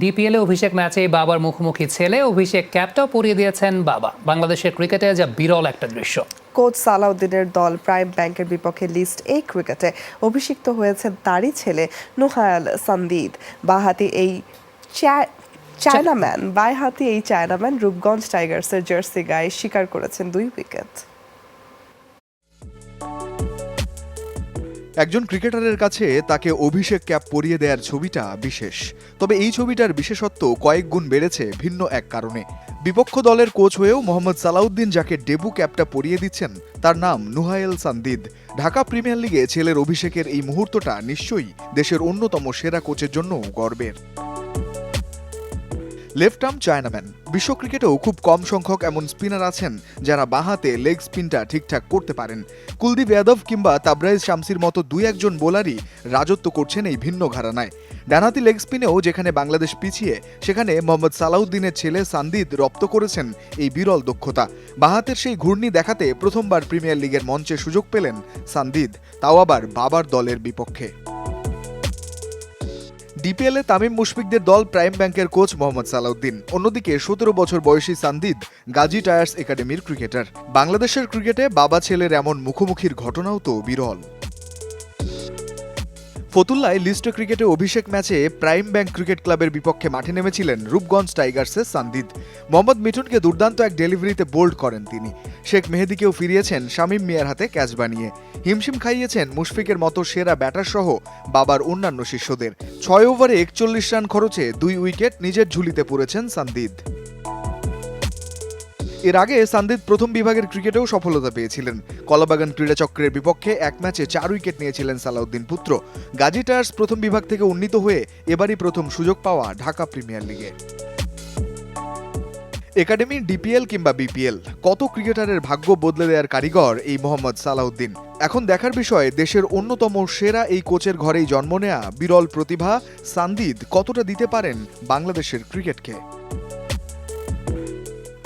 ডিপিএলে অভিষেক ম্যাচে বাবার মুখোমুখি ছেলে অভিষেক ক্যাপটাও পরিয়ে দিয়েছেন বাবা। বাংলাদেশের ক্রিকেটে যা বিরল একটা দৃশ্য। কোচ সালাউদ্দিনের দল প্রাইম ব্যাংকের বিপক্ষে লিস্ট এই ক্রিকেটে অভিষিক্ত হয়েছেন তারই ছেলে নুহায়াল সান্দিদ। বাহাতি এই চায়নাম্যান বাইহাতি এই চায়নাম্যান রূপগঞ্জ টাইগার্সের জার্সি গায়ে শিকার করেছেন দুই উইকেট। একজন ক্রিকেটারের কাছে তাকে অভিষেক ক্যাপ পরিয়ে দেওয়ার ছবিটা বিশেষ। তবে এই ছবিটার বিশেষত্ব কয়েক গুণ বেড়েছে ভিন্ন এক কারণে। বিপক্ষ দলের কোচ হয়েও মোহাম্মদ সালাউদ্দিন যাকে ডেবু ক্যাপটা পরিয়ে দিচ্ছেন, তার নাম নুহায়েল সান্দিদ। ঢাকা প্রিমিয়ার লিগে ছেলের অভিষেকের এই মুহূর্তটা নিশ্চয়ই দেশের অন্যতম সেরা কোচের জন্য গর্বের। Left arm chinaman. বিশ্ব ক্রিকেটেও খুব কম সংখ্যক এমন স্পিনার আছেন যারা বাঁহাতে লেগ স্পিনটা ঠিকঠাক করতে পারেন। কুলদীপ যাদব কিংবা তাবরাইজ শামসির মতো দুই একজন বোলারই রাজত্ব করছেন এই ভিন্ন ঘরানায়। ডানহাতি লেগ স্পিনেও যেখানে বাংলাদেশ পিছিয়ে, সেখানে মোহাম্মদ সালাউদ্দিনের ছেলে সান্দিদ রপ্ত করেছেন এই বিরল দক্ষতা। বাঁহাতের সেই ঘূর্ণি দেখাতে প্রথমবার প্রিমিয়ার লিগের মঞ্চে সুযোগ পেলেন সান্দিদ, তাও আবার বাবার দলের বিপক্ষে। ডিপিএলে তামিম মুশফিকদের দল প্রাইম ব্যাংকের কোচ মোহাম্মদ সালাউদ্দিন। অন্যদিকে সতেরো বছর বয়সী সান্দিদ, গাজী টায়ার্স একাডেমির ক্রিকেটার। বাংলাদেশের ক্রিকেটে বাবা ছেলের এমন মুখোমুখির ঘটনাও তো বিরল। ফতুল্লায় লিস্ট ক্রিকেটে অভিষেক ম্যাচে প্রাইম ব্যাংক ক্রিকেট ক্লাবের বিপক্ষে মাঠে নেমেছিলেন রূপগঞ্জ টাইগার্সের সান্দিদ। মোহাম্মদ মিঠুনকে দুর্দান্ত এক ডেলিভারিতে বোল্ড করেন তিনি। শেখ মেহেদিকেও ফিরিয়েছেন শামীম মিয়ার হাতে ক্যাচ বানিয়ে। হিমশিম খাইয়েছেন মুশফিকের মতো সেরা ব্যাটার সহ বাবার অন্যান্য শিষ্যদের। ছয় ওভারে একচল্লিশ রান খরচে দুই উইকেট নিজের ঝুলিতে পড়েছেন সান্দিদ। এর আগে সান্দিদ প্রথম বিভাগের ক্রিকেটেও সফলতা পেয়েছিলেন। কলাবাগান ক্রীড়াচক্রের বিপক্ষে এক ম্যাচে চার উইকেট নিয়েছিলেন সালাউদ্দিন পুত্র। গাজী টায়ার্স প্রথম বিভাগ থেকে উন্নীত হয়ে এবারই প্রথম সুযোগ পাওয়া ঢাকা প্রিমিয়ার লিগে। একাডেমি, ডিপিএল কিংবা বিপিএল, কত ক্রিকেটারের ভাগ্য বদলে দেওয়ার কারিগর এই মোহাম্মদ সালাউদ্দিন? এখন দেখার বিষয়, দেশের অন্যতম সেরা এই কোচের ঘরেই জন্ম নেয়া বিরল প্রতিভা সান্দিদ কতটা দিতে পারেন বাংলাদেশের ক্রিকেটকে?